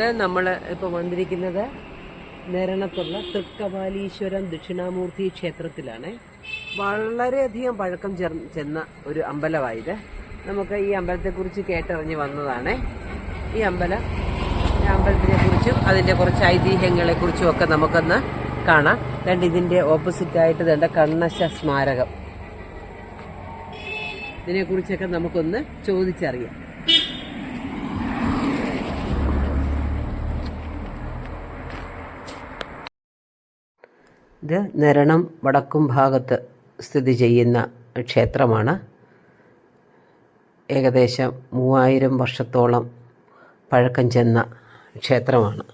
ഇത് നമ്മൾ ഇപ്പോൾ വന്നിരിക്കുന്നത് നേരണത്തുള്ള തൃക്കപാലീശ്വരം ദക്ഷിണാമൂർത്തി ക്ഷേത്രത്തിലാണ്. വളരെയധികം പഴക്കം ചേർ ചെന്ന ഒരു അമ്പലമായത്. നമുക്ക് ഈ അമ്പലത്തെക്കുറിച്ച് കേട്ടറിഞ്ഞ് വന്നതാണ്. ഈ അമ്പലം ഈ അമ്പലത്തിനെ കുറിച്ചും അതിന്റെ കുറച്ച് ഐതിഹ്യങ്ങളെക്കുറിച്ചും ഒക്കെ നമുക്കൊന്ന് കാണാം. രണ്ട് ഇതിന്റെ ഓപ്പോസിറ്റായിട്ട് വേണ്ട കണ്ണശ സ്മാരകം. ഇതിനെക്കുറിച്ചൊക്കെ നമുക്കൊന്ന് ചോദിച്ചറിയാം. ഇത് നരണം വടക്കും ഭാഗത്ത് സ്ഥിതി ചെയ്യുന്ന ക്ഷേത്രമാണ്. ഏകദേശം മൂവായിരം വർഷത്തോളം പഴക്കം ചെന്ന ക്ഷേത്രമാണ്.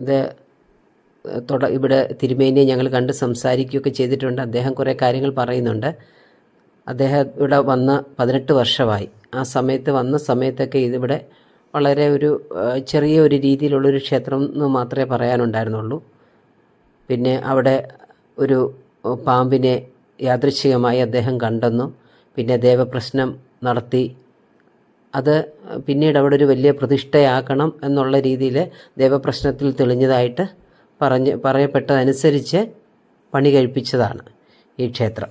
ഇത് തുട ഇവിടെ തിരുമേനിയെ ഞങ്ങൾ കണ്ട് സംസാരിക്കുകയൊക്കെ ചെയ്തിട്ടുണ്ട്. അദ്ദേഹം കുറേ കാര്യങ്ങൾ പറയുന്നുണ്ട്. അദ്ദേഹം ഇവിടെ വന്ന് പതിനെട്ട് വർഷമായി. ആ സമയത്ത് വന്ന സമയത്തൊക്കെ ഇതിവിടെ വളരെ ഒരു ചെറിയ ഒരു രീതിയിലുള്ളൊരു ക്ഷേത്രം എന്ന് മാത്രമേ പറയാനുണ്ടായിരുന്നുള്ളൂ. പിന്നെ അവിടെ ഒരു പാമ്പിനെ യാദൃശ്ചികമായി അദ്ദേഹം കണ്ടെന്നു. പിന്നെ ദേവപ്രശ്നം നടത്തി. അത് പിന്നീട് അവിടെ ഒരു വലിയ പ്രതിഷ്ഠയാക്കണം എന്നുള്ള രീതിയിൽ ദേവപ്രശ്നത്തിൽ തെളിഞ്ഞതായിട്ട് പറഞ്ഞ് പറയപ്പെട്ടതനുസരിച്ച് പണി കഴിപ്പിച്ചതാണ് ഈ ക്ഷേത്രം.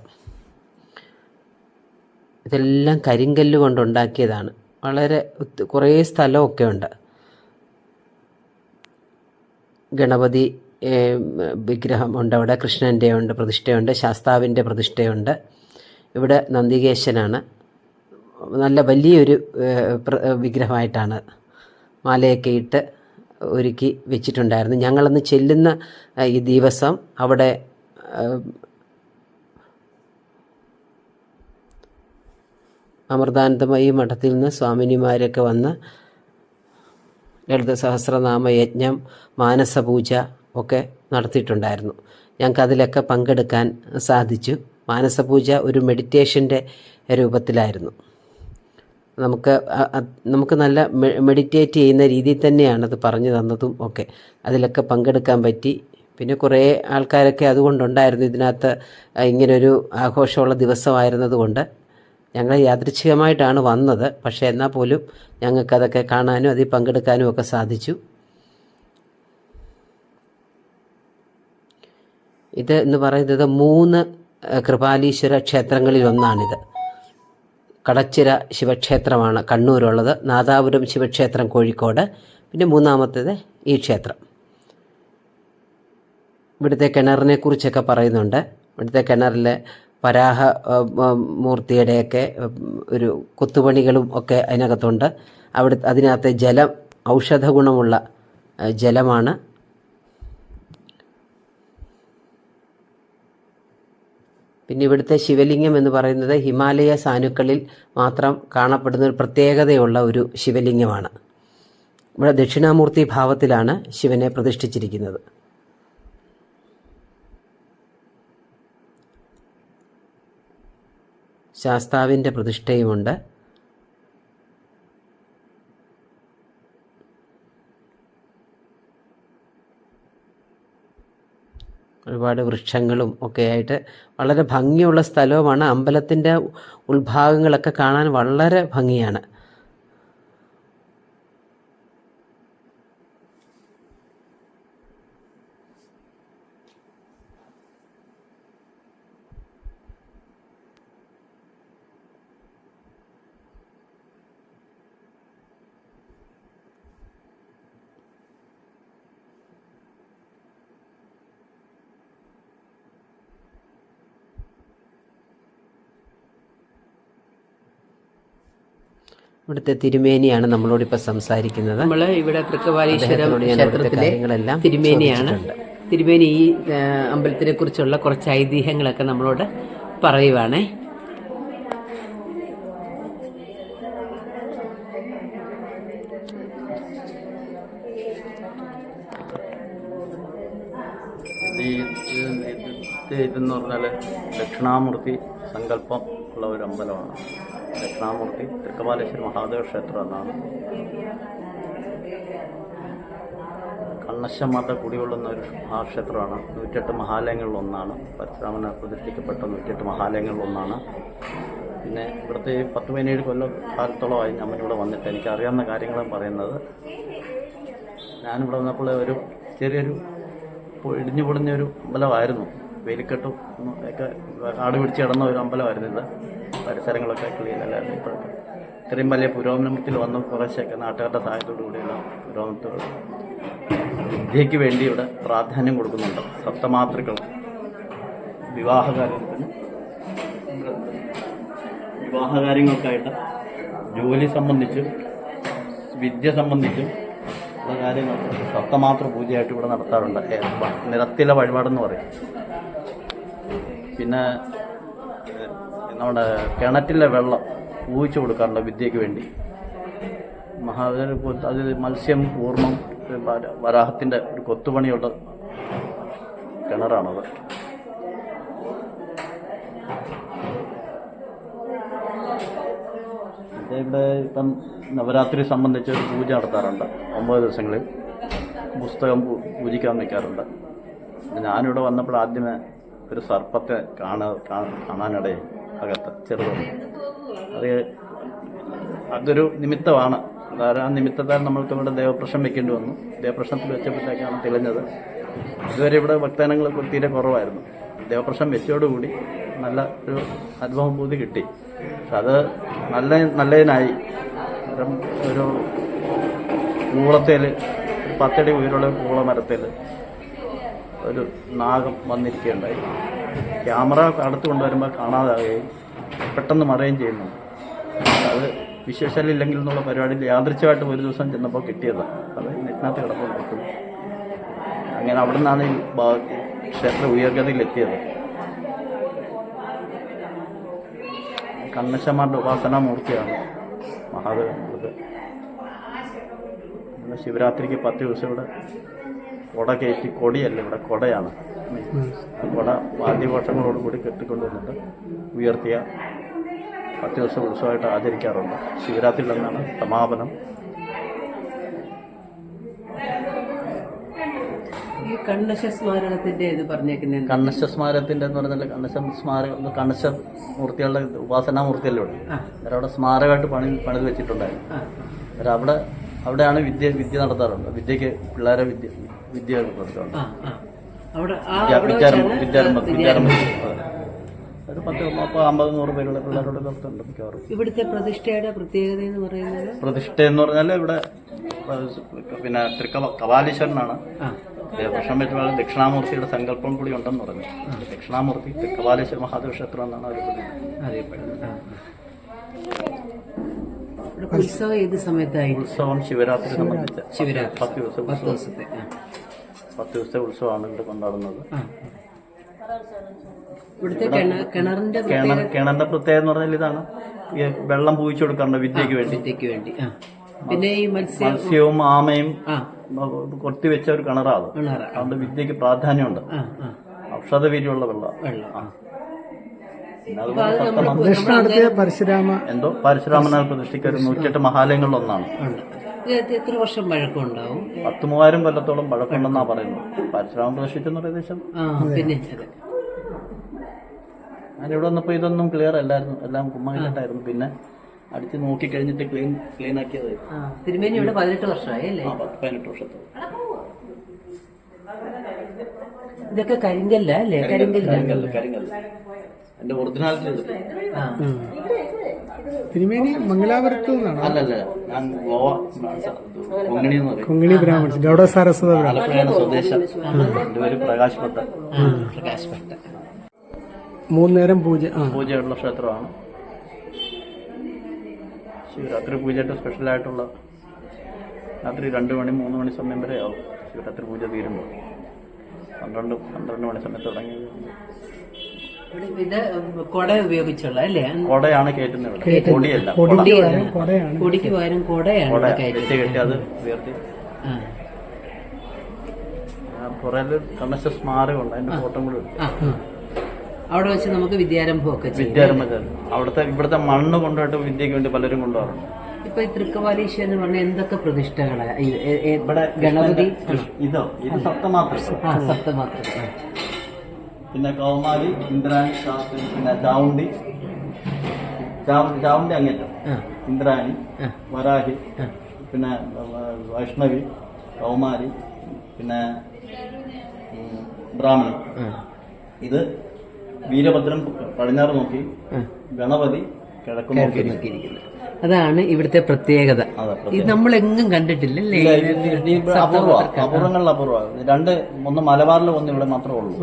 ഇതെല്ലാം കരിങ്കല്ല് കൊണ്ടുണ്ടാക്കിയതാണ്. വളരെ കുറേ സ്ഥലമൊക്കെ ഉണ്ട് ഗണപതി വിഗ്രഹമുണ്ട് അവിടെ കൃഷ്ണന്റെ ഉണ്ട് പ്രതിഷ്ഠയുണ്ട് ശാസ്താവിന്റെ പ്രതിഷ്ഠയുണ്ട്. ഇവിടെ നന്ദികേശനാണ്. നല്ല വലിയൊരു വിഗ്രഹമായിട്ടാണ് മാലയൊക്കെ ഇട്ട് ഒരുക്കി വെച്ചിട്ടുണ്ടായിരുന്നു. ഞങ്ങളന്ന് ചെല്ലുന്ന ഈ ദിവസം അവിടെ അമൃതാനന്ദമയി മഠത്തിൽ നിന്ന് സ്വാമിനിമാരൊക്കെ വന്ന് ലളിത സഹസ്രനാമ യജ്ഞം മാനസപൂജ ഒക്കെ നടത്തിയിട്ടുണ്ടായിരുന്നു. ഞങ്ങൾക്ക് അതിലൊക്കെ പങ്കെടുക്കാൻ സാധിച്ചു. മാനസപൂജ ഒരു മെഡിറ്റേഷന്റെ രൂപത്തിലായിരുന്നു. നമുക്ക് നമുക്ക് നല്ല മെഡിറ്റേറ്റ് ചെയ്യുന്ന രീതിയിൽ തന്നെയാണ് അത് പറഞ്ഞു തന്നതും ഒക്കെ. അതിലൊക്കെ പങ്കെടുക്കാൻ പറ്റി. പിന്നെ കുറേ ആൾക്കാരൊക്കെ അതുകൊണ്ടുണ്ടായിരുന്നു. ഇതിനകത്ത് ഇങ്ങനൊരു ആഘോഷമുള്ള ദിവസമായിരുന്നതുകൊണ്ട് ഞങ്ങൾ യാദൃച്ഛികമായിട്ടാണ് വന്നത്. പക്ഷേ എന്നാൽ പോലും ഞങ്ങൾക്കതൊക്കെ കാണാനും അതിൽ പങ്കെടുക്കാനും ഒക്കെ സാധിച്ചു. ഇത് എന്ന് പറയുന്നത് മൂന്ന് കൃപാലീശ്വര ക്ഷേത്രങ്ങളിൽ ഒന്നാണിത് കടച്ചിര ശിവക്ഷേത്രമാണ് കണ്ണൂരുള്ളത്. നാദാപുരം ശിവക്ഷേത്രം കോഴിക്കോട്. പിന്നെ മൂന്നാമത്തേത് ഈ ക്ഷേത്രം. ഇവിടുത്തെ കിണറിനെ കുറിച്ചൊക്കെ പറയുന്നുണ്ട്. ഇവിടുത്തെ കിണറിൽ പരാഹ മൂർത്തിയുടെയൊക്കെ ഒരു കൊത്തുപണികളും ഒക്കെ അതിനകത്തുണ്ട്. അവിടെ അതിനകത്തെ ജലം ഔഷധ ഗുണമുള്ള ജലമാണ്. പിന്നെ ഇവിടുത്തെ ശിവലിംഗം എന്ന് പറയുന്നത് ഹിമാലയ സാനുക്കളിൽ മാത്രം കാണപ്പെടുന്ന ഒരു പ്രത്യേകതയുള്ള ഒരു ശിവലിംഗമാണ്. ഇവിടെ ദക്ഷിണാമൂർത്തി ഭാവത്തിലാണ് ശിവനെ പ്രതിഷ്ഠിച്ചിരിക്കുന്നത്. ശാസ്താവിന്റെ പ്രതിഷ്ഠയുമുണ്ട്. ഒരുപാട് വൃക്ഷങ്ങളും ഒക്കെ ആയിട്ട് വളരെ ഭംഗിയുള്ള സ്ഥലവുമാണ്. അമ്പലത്തിന്റെ ഉൾഭാഗങ്ങളൊക്കെ കാണാൻ വളരെ ഭംഗിയാണ്. ഇവിടുത്തെ തിരുമേനിയാണ് നമ്മളോട് ഇപ്പൊ സംസാരിക്കുന്നത്. നമ്മൾ ഇവിടെ ഇവിടുത്തെ ക്ഷേത്രത്തിലെ കാര്യങ്ങളെല്ലാം തിരുമേനിയാണ്. തിരുമേനി ഈ അമ്പലത്തിനെ കുറിച്ചുള്ള കുറച്ച് ഐതിഹ്യങ്ങളൊക്കെ നമ്മളോട് പറയുവാണേ. ഇതെന്ന് പറഞ്ഞാൽ ദക്ഷിണാമൂർത്തി സങ്കല്പം ഉള്ള ഒരു അമ്പലമാണ്. ദക്ഷിണാമൂർത്തി തൃക്കപാലേശ്വര മഹാദേവ ക്ഷേത്രം എന്നാണ്. കണ്ണശമാത കുടികൊള്ളുന്ന ഒരു മഹാക്ഷേത്രമാണ്. നൂറ്റെട്ട് മഹാലയങ്ങളിൽ ഒന്നാണ്. പരശുരാമന് പ്രതിഷ്ഠിക്കപ്പെട്ട നൂറ്റെട്ട് മഹാലയങ്ങളിൽ ഒന്നാണ്. പിന്നെ ഇവിടുത്തെ ഈ പത്ത് പതിനേഴ് കൊല്ലം കാലത്തോളമായി ഞാൻ ഇവിടെ വന്നിട്ട് എനിക്ക് അറിയാവുന്ന കാര്യങ്ങളും പറയുന്നത്. ഞാനിവിടെ വന്നപ്പോൾ ഒരു ചെറിയൊരു ഇടിഞ്ഞു പൊളിഞ്ഞൊരു അമ്പലമായിരുന്നു. വേലിക്കെട്ടും ഒക്കെ കാട് പിടിച്ച് കിടന്ന ഒരു അമ്പലമായിരുന്നു ഇത്. പരിസരങ്ങളൊക്കെ ക്ലീൻ അല്ലായിരുന്നു ഇപ്പോഴൊക്കെ. ഇത്രയും വലിയ പുരോഗമനത്തിൽ വന്നു കുറേശ്ശൊക്കെ നാട്ടുകാരുടെ സഹായത്തോടു കൂടിയുള്ള പുരോഗമനത്തോട്. വിദ്യയ്ക്ക് വേണ്ടി ഇവിടെ പ്രാധാന്യം കൊടുക്കുന്നുണ്ട്. സപ്തമാതൃകൾ വിവാഹകാര്യത്തിന് വിവാഹകാര്യങ്ങൾക്കായിട്ട് ജോലി സംബന്ധിച്ചും വിദ്യ സംബന്ധിച്ചും ഉള്ള കാര്യങ്ങൾ സപ്തമാത്ര പൂജയായിട്ട് ഇവിടെ നടത്താറുണ്ട്. നിരത്തിലെ വഴിപാടെന്ന് പറയും. പിന്നെ നമ്മുടെ കിണറ്റിലെ വെള്ളം ഊഹിച്ചു കൊടുക്കാറുണ്ട് വിദ്യയ്ക്ക് വേണ്ടി. മഹാവീര അത് മത്സ്യം കൂർമ്മം വര- വരാഹത്തിന്റെ ഒരു കൊത്തുപണിയുള്ള കിണറാണത്. ഇവിടെ ഇപ്പം നവരാത്രി സംബന്ധിച്ച് ഒരു പൂജ നടത്താറുണ്ട്. ഒമ്പത് ദിവസങ്ങളിൽ പുസ്തകം പൂജിക്കാൻ വയ്ക്കാറുണ്ട്. പിന്നെ ഞാനിവിടെ വന്നപ്പോൾ ആദ്യമേ ഒരു സർപ്പത്തെ കാണാ കാ- കാണാനിടയായി അകത്ത് ചെറുത്. അത് അതൊരു നിമിത്തമാണ്. അതായത് നിമിത്തത്താൽ നമ്മൾക്ക് ഇവിടെ ദേവപ്രശ്നം വെക്കേണ്ടി വന്നു. ദേവപ്രശ്നത്തിൽ വെച്ചപ്പോഴത്തേക്കാണ് തെളിഞ്ഞത്. ഇതുവരെ ഇവിടെ ഭക്തജനങ്ങൾ തീരെ കുറവായിരുന്നു. ദേവപ്രശ്നം വെച്ചോടുകൂടി നല്ല ഒരു അനുഭവഭൂതി കിട്ടി. പക്ഷെ അത് നല്ല നല്ലതിനായി. ഒരു കൂളത്തേൽ പത്തടി ഉയരുള്ള കൂള മരത്തിൽ ഒരു നാഗം വന്നിരിക്കുകയുണ്ടായി. ക്യാമറ അടുത്ത് കൊണ്ടുവരുമ്പോൾ കാണാതാകുകയും പെട്ടെന്ന് മറയുകയും ചെയ്യുന്നു. അത് വിശേഷമില്ലെങ്കിൽ എന്നുള്ള പരിപാടിയിൽ യാദൃച്ഛമായിട്ട് ഒരു ദിവസം ചെന്നപ്പോൾ കിട്ടിയതാണ് അത് നെറ്റിനകത്ത് കിടപ്പോൾ നോക്കുന്നു അങ്ങനെ അവിടെ നിന്നാണ് ഈ ക്ഷേത്ര ഉയർഗതിയിലെത്തിയത് ഉപാസനാ മൂർത്തിയാണ് മഹാദേവൻ. ശിവരാത്രിക്ക് പത്ത് ദിവസം ഇവിടെ കൊട കയറ്റി കൊടിയല്ല ഇവിടെ കൊടയാണ്. കൊട വാദ്യഘോഷങ്ങളോട് കൂടി കെട്ടിക്കൊണ്ടുവന്നിട്ട് ഉയർത്തിയ പത്ത് ദിവസം ഉത്സവമായിട്ട് ആചരിക്കാറുണ്ട്. ശിവരാത്രിയിൽ നിന്നാണ് സമാപനം. കണ്ണശ സ്മാരകത്തിന്റെ ഇത് പറഞ്ഞേക്കുന്ന കണ്ണശ സ്മാരകത്തിന്റെ എന്ന് പറഞ്ഞാൽ കണ്ണശ സ്മാരകം കണ്ണശ മൂർത്തികളുടെ ഉപാസനാ മൂർത്തിയല്ലേ ഇവിടെ. അവിടെ സ്മാരകമായിട്ട് പണി പണിത് വെച്ചിട്ടുണ്ടായിരുന്നു. അവരവിടെ അവിടെ അവിടെയാണ് വിദ്യ വിദ്യ നടത്താറുണ്ട് വിദ്യക്ക് പിള്ളേരെ വിദ്യ ഒരു പത്ത് മുപ്പത് അമ്പത് നൂറ് പേരുള്ള പിള്ളേരോട് മിക്കവാറും. ഇവിടുത്തെ പ്രതിഷ്ഠയുടെ പ്രത്യേകത എന്ന് പറയുന്നത്? പ്രതിഷ്ഠ എന്ന് പറഞ്ഞാൽ ഇവിടെ പിന്നെ തൃക്കവ വെച്ച് ദക്ഷിണാമൂർത്തിയുടെ സങ്കല്പം കൂടി ഉണ്ടെന്ന് പറഞ്ഞു. ദക്ഷിണാമൂർത്തി തൃക്കവാലീശ്വര മഹാദേവ ക്ഷേത്രം എന്നാണ് അവർ അറിയപ്പെടുന്നത് ഉത്സവം ഏത് സമയത്തായിരുന്നു ഉത്സവം ശിവരാത്രി സംബന്ധിച്ച്. ശിവരാത്രി. പത്ത് ദിവസം പത്ത് ദിവസത്തെ. പത്ത് ദിവസത്തെ ഉത്സവമാണ് ഇവിടെ കൊണ്ടാടുന്നത്. ഇവിടുത്തെ കിണ- കിണറിന്റെ കിണറിന്റെ പ്രത്യേകത എന്ന് പറഞ്ഞാൽ ഇതാണ്. വെള്ളം പൂയിച്ചു കൊടുക്കാറുണ്ട് വിദ്യക്ക് വേണ്ടി. വിദ്യക്ക് വേണ്ടി. പിന്നെ ഈ മത്സ്യം മത്സ്യവും ആമയും കൊത്തി വെച്ച ഒരു കിണറാണ് കിണറ. അതുകൊണ്ട് വിദ്യക്ക് പ്രാധാന്യമുണ്ട്. ആ വെള്ളം വെള്ളം നടത്തിയ പരശുരാമ എന്തോ? പരശുരാമനാൽ പ്രതിഷ്ഠിക്ക ഒരു നൂറ്റെട്ട് മഹാലയങ്ങളിൽ ഒന്നാണ്. എത്ര വർഷം പഴക്കമുണ്ടാവും? പത്ത് മൂവായിരം കൊല്ലത്തോളം പഴക്കമുണ്ടെന്നാ പറയുന്നത്. പരശുരാമ പ്രതിഷ്ഠിക്കുന്ന പ്രദേശം പിന്നെ ഇവിടെ വന്നപ്പോൾ ഇതൊന്നും ക്ലിയർ അല്ലായിരുന്നു. എല്ലാം കുമ്മായിട്ടായിരുന്നു. പിന്നെ അടിച്ച് നോക്കി കഴിഞ്ഞിട്ട് ക്ലീൻ ക്ലീൻ ആക്കിയതായിരുന്നു ആ തിരുമേനി ഇവിടെ പതിനെട്ട് വർഷമായി അല്ലേ? പതിനെട്ട് വർഷത്തോളം. ഇതൊക്കെ കരിങ്കല്ല അല്ലേ? കരിങ്കല്ല. കരിങ്കല്ല കരിങ്കല്ല്. എന്റെ ഒറിജിനാലിറ്റി എടുത്തു തിരുമേനി മംഗലാപുരത്തു നിന്നാണ്? അല്ലല്ല ഞാൻ ഗോവ കൊങ്ങണി എന്ന് പറയും. കൊങ്ങിണി ബ്രാഹ്മൺസ് ഗൗഡ സാരസ്വത ബ്രാഹ്മൺ ആലപ്പുഴയാണ് സ്വദേശം എന്റെ പേര് പ്രകാശ് ഭട്ട പ്രകാശ് ഭട്ട മൂന്ന് നേരം പൂജ ആ. പൂജയുള്ള ക്ഷേത്രമാണ്. ശിവരാത്രി പൂജയായിട്ട് സ്പെഷ്യലായിട്ടുള്ള രാത്രി രണ്ട് മണി മൂന്ന് മണി സമയം വരെ ആവും ശിവരാത്രി പൂജ തീരുമ്പോൾ. പന്ത്രണ്ട് പന്ത്രണ്ട് മണി സമയത്ത് തുടങ്ങി ഇവിടെ ഇത് കൊട ഉപയോഗിച്ചുള്ള അല്ലേ? കൊടയാണ് കയറ്റുന്നത് കൊടിയല്ല കൊട. കൊടിക്ക് പകരം കൊടയാണ് കണ്ണശ സ്മാരകമുണ്ട്. അതിന്റെ ഫോട്ടോ കൂടി ആ അവിടെ വെച്ച് നമുക്ക് വിദ്യാരംഭമൊക്കെ വിദ്യാരംഭത്തിൽ അവിടുത്തെ ഇവിടുത്തെ മണ്ണ് കൊണ്ടുപോയിട്ട് വിദ്യക്ക് വേണ്ടി പലരും കൊണ്ടുപോകാറുണ്ട്. ഇപ്പൊ ഈ തൃക്കവാലീശ്വരൻ എന്ന് പറഞ്ഞ എന്തൊക്കെ പ്രതിഷ്ഠകളാ? ഈ ഏ- ഏ- ഇവിടെ ഗണപതി? ഇതോ ഇത് സപ്തമാത്രം സപ്തമാത്ര. പിന്നെ കൗമാരി ഇന്ദ്രാണി ശാസ്ത്രി പിന്നെ ചാവുണ്ടി ചാവു- ചാവുണ്ടി അങ്ങേറ്റം. ഇന്ദ്രാണി വരാഹി പിന്നെ വൈഷ്ണവി കൗമാരി പിന്നെ ബ്രാഹ്മണൻ. ഇത് വീരഭദ്രൻ പടിഞ്ഞാറ് നോക്കി ഗണപതി കിഴക്ക് നോക്കിയിരിക്കുന്നത് അതാണ് ഇവിടുത്തെ പ്രത്യേകത. ഇത് നമ്മൾ എങ്ങും കണ്ടിട്ടില്ല അപൂർവ അപൂർവങ്ങളിൽ അപൂർവ രണ്ട് ഒന്ന് മലബാറിൽ ഒന്ന് ഇവിടെ മാത്രമേ ഉള്ളൂ.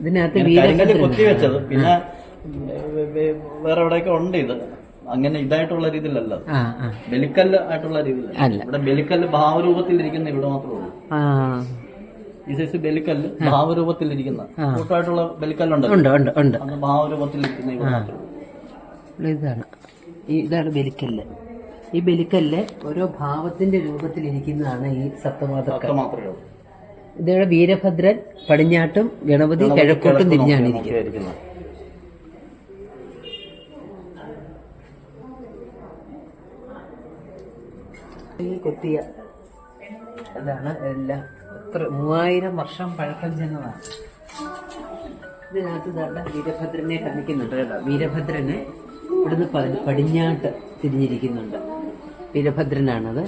ഇതിനകത്ത് കൊത്തി വെച്ചത്. പിന്നെ വേറെ എവിടെയൊക്കെ ഉണ്ട് ഇത്? അങ്ങനെ ഇതായിട്ടുള്ള രീതിയിലല്ല ബലിക്കല്ല് ആയിട്ടുള്ള രീതിയിലല്ല. ഇവിടെ ബലിക്കല്ല് ഭാവരൂപത്തിലിരിക്കുന്ന ഇവിടെ മാത്രമേ ഉള്ളൂ. ഈ സൈസ് ബലിക്കല്ല് ഭാവരൂപത്തിലിരിക്കുന്ന കൂട്ടമായിട്ടുള്ള അന്ന് ഭാവരൂപത്തിലിരിക്കുന്ന ഇവിടെ മാത്രമേ ഇതാണ്. ഇതാണ് ബലിക്കല്ല്. ഈ ബലിക്കല്ല് ഓരോ ഭാവത്തിന്റെ രൂപത്തിലിരിക്കുന്നതാണ് ഈ സപ്തമാത്ര മാത്രമേ ഉള്ളൂ ഇതിവിടെ വീരഭദ്രൻ പടിഞ്ഞാട്ടും ഗണപതി കിഴക്കോട്ടും തിരിഞ്ഞാണ് ഇരിക്കുന്നത് ഇരിക്കുന്നത് ഈ കൊത്തിയ അതാണ് എല്ലാം എത്ര മൂവായിരം വർഷം പഴക്കം ചെന്നതാണ്. ഇതിനകത്ത് ദാണ്ട വീരഭദ്രനെ കാണിക്കുന്നുണ്ട് കേട്ടോ. വീരഭദ്രനെ ഇവിടുന്ന് പടിഞ്ഞാട്ട് തിരിഞ്ഞിരിക്കുന്നുണ്ട്. വീരഭദ്രനാണത്.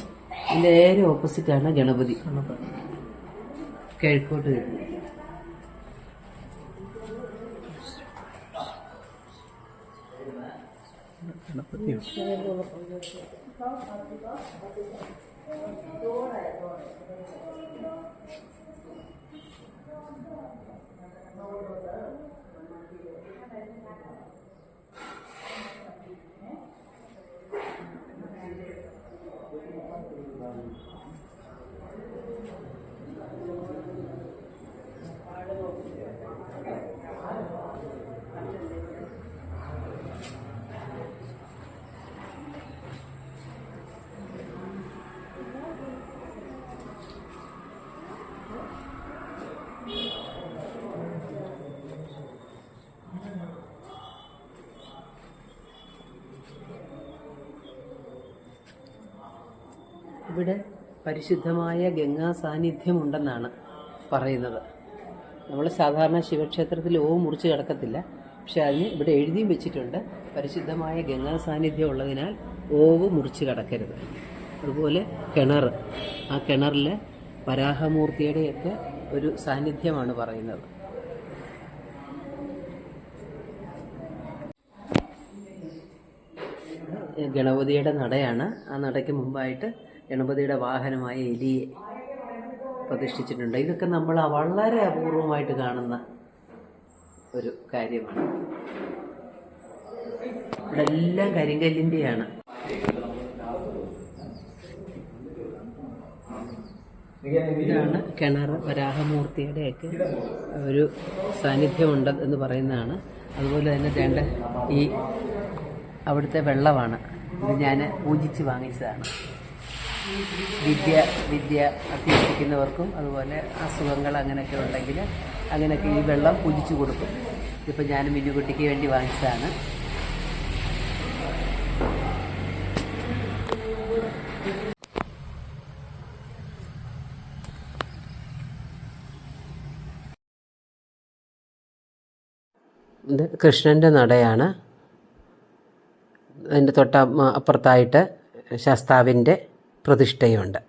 ഇതിന്റെ നേരെ ഓപ്പോസിറ്റാണ് ഗണപതി. കിഴക്കോട്ട് തിരിഞ്ഞിരിക്കുന്നത് ഇവിടെ പരിശുദ്ധമായ ഗംഗാ സാന്നിധ്യമുണ്ടെന്നാണ് പറയുന്നത്. നമ്മൾ സാധാരണ ശിവക്ഷേത്രത്തിൽ ഓവ് മുറിച്ച് കിടക്കത്തില്ല. പക്ഷെ അതിന് ഇവിടെ എഴുതിയും വെച്ചിട്ടുണ്ട് പരിശുദ്ധമായ ഗംഗാ സാന്നിധ്യം ഉള്ളതിനാൽ ഓവ് മുറിച്ച് കിടക്കരുത്. അതുപോലെ കിണർ. ആ കിണറിൽ വരാഹമൂർത്തിയുടെയൊക്കെ ഒരു സാന്നിധ്യമാണ് പറയുന്നത്. ഗണപതിയുടെ നടയാണ്. ആ നടയ്ക്ക് മുമ്പായിട്ട് ഗണപതിയുടെ വാഹനമായ എലിയെ പ്രതിഷ്ഠിച്ചിട്ടുണ്ട്. ഇതൊക്കെ നമ്മൾ വളരെ അപൂർവമായിട്ട് കാണുന്ന ഒരു കാര്യമാണ്. ഇവിടെ എല്ലാം കരിങ്കല്ലിന്റെയാണ്. ഇതാണ് കിണർ വരാഹമൂർത്തിയുടെയൊക്കെ ഒരു സാന്നിധ്യമുണ്ട് എന്ന് പറയുന്നതാണ്. അതുപോലെ തന്നെ വേണ്ട ഈ അവിടുത്തെ വെള്ളമാണ്. ഇത് ഞാൻ പൂജിച്ച് വാങ്ങിച്ചതാണ്. വിദ്യ വിദ്യ അഭ്യസിക്കുന്നവർക്കും അതുപോലെ അസുഖങ്ങൾ അങ്ങനെയൊക്കെ ഉണ്ടെങ്കിൽ അങ്ങനെയൊക്കെ ഈ വെള്ളം കുഴിച്ചു കൊടുക്കും. ഇതിപ്പോൾ ഞാൻ മിന്നുകുട്ടിക്ക് വേണ്ടി വാങ്ങിച്ചതാണ്. കൃഷ്ണന്റെ നടയാണ്. അതിന്റെ തൊട്ട അപ്പുറത്തായിട്ട് ശാസ്താവിന്റെ പ്രതിഷ്ഠയുണ്ട്.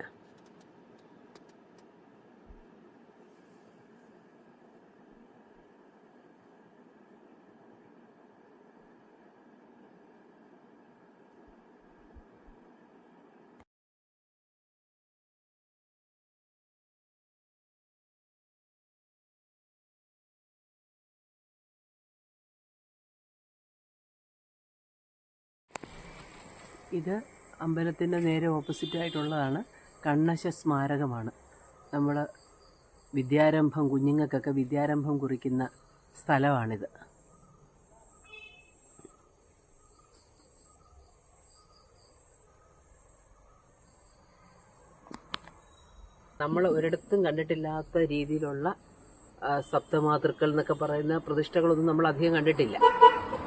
ഇത് അമ്പലത്തിന്റെ നേരെ ഓപ്പോസിറ്റ് ആയിട്ടുള്ളതാണ് കണ്ണശ സ്മാരകമാണ്. നമ്മൾ വിദ്യാരംഭം കുഞ്ഞുങ്ങൾക്കൊക്കെ വിദ്യാരംഭം കുറിക്കുന്ന സ്ഥലമാണിത്. നമ്മൾ ഒരിടത്തും കണ്ടിട്ടില്ലാത്ത രീതിയിലുള്ള സപ്തമാതൃക്കൾ എന്നൊക്കെ പറയുന്ന പ്രതിഷ്ഠകളൊന്നും നമ്മൾ അധികം കണ്ടിട്ടില്ല.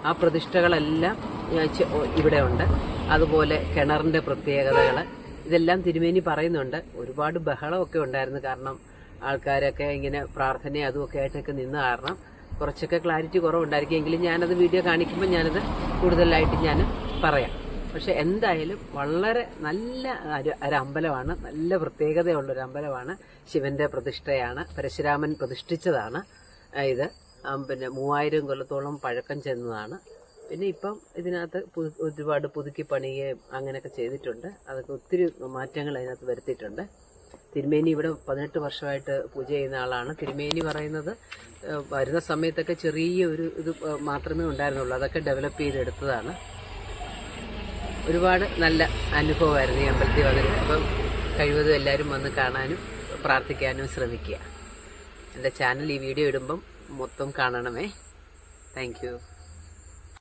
ആ പ്രതിഷ്ഠകളെല്ലാം ഇവിടെ ഉണ്ട് അതുപോലെ കിണറിന്റെ പ്രത്യേകതകൾ ഇതെല്ലാം തിരുമേനി പറയുന്നുണ്ട്. ഒരുപാട് ബഹളമൊക്കെ ഉണ്ടായിരുന്നു കാരണം ആൾക്കാരൊക്കെ ഇങ്ങനെ പ്രാർത്ഥന അതുമൊക്കെ ആയിട്ടൊക്കെ നിന്ന് കാരണം കുറച്ചൊക്കെ ക്ലാരിറ്റി കുറവുണ്ടായിരിക്കും. എങ്കിലും ഞാനത് വീഡിയോ കാണിക്കുമ്പോൾ ഞാനത് കൂടുതലായിട്ട് ഞാൻ പറയാം. പക്ഷെ എന്തായാലും വളരെ നല്ല ഒരു അമ്പലമാണ് നല്ല പ്രത്യേകതയുള്ള ഒരു അമ്പലമാണ്. ശിവന്റെ പ്രതിഷ്ഠയാണ്. പരശുരാമൻ പ്രതിഷ്ഠിച്ചതാണ്. ഇത്. പിന്നെ മൂവായിരം കൊല്ലത്തോളം പഴക്കം ചെന്നതാണ്. പിന്നെ ഇപ്പം ഇതിനകത്ത് പുതു ഒരുപാട് പുതുക്കി പണിയുകയും അങ്ങനെയൊക്കെ ചെയ്തിട്ടുണ്ട്. അതൊക്കെ ഒത്തിരി മാറ്റങ്ങൾ അതിനകത്ത് വരുത്തിയിട്ടുണ്ട്. തിരുമേനി ഇവിടെ പതിനെട്ട് വർഷമായിട്ട് പൂജ ചെയ്യുന്ന ആളാണ്. തിരുമേനി പറയുന്നത് വരുന്ന സമയത്തൊക്കെ ചെറിയ ഒരു ഇത് മാത്രമേ ഉണ്ടായിരുന്നുള്ളൂ. അതൊക്കെ ഡെവലപ്പ് ചെയ്തെടുത്തതാണ്. ഒരുപാട് നല്ല അനുഭവമായിരുന്നു ഈ അമ്പലത്തിൽ വന്നിട്ട്. അപ്പം കഴിവതും എല്ലാവരും വന്ന് കാണാനും പ്രാർത്ഥിക്കാനും ശ്രമിക്കുക. എന്റെ ചാനൽ ഈ വീഡിയോ ഇടുമ്പം മൊത്തം കാണണമേ. താങ്ക്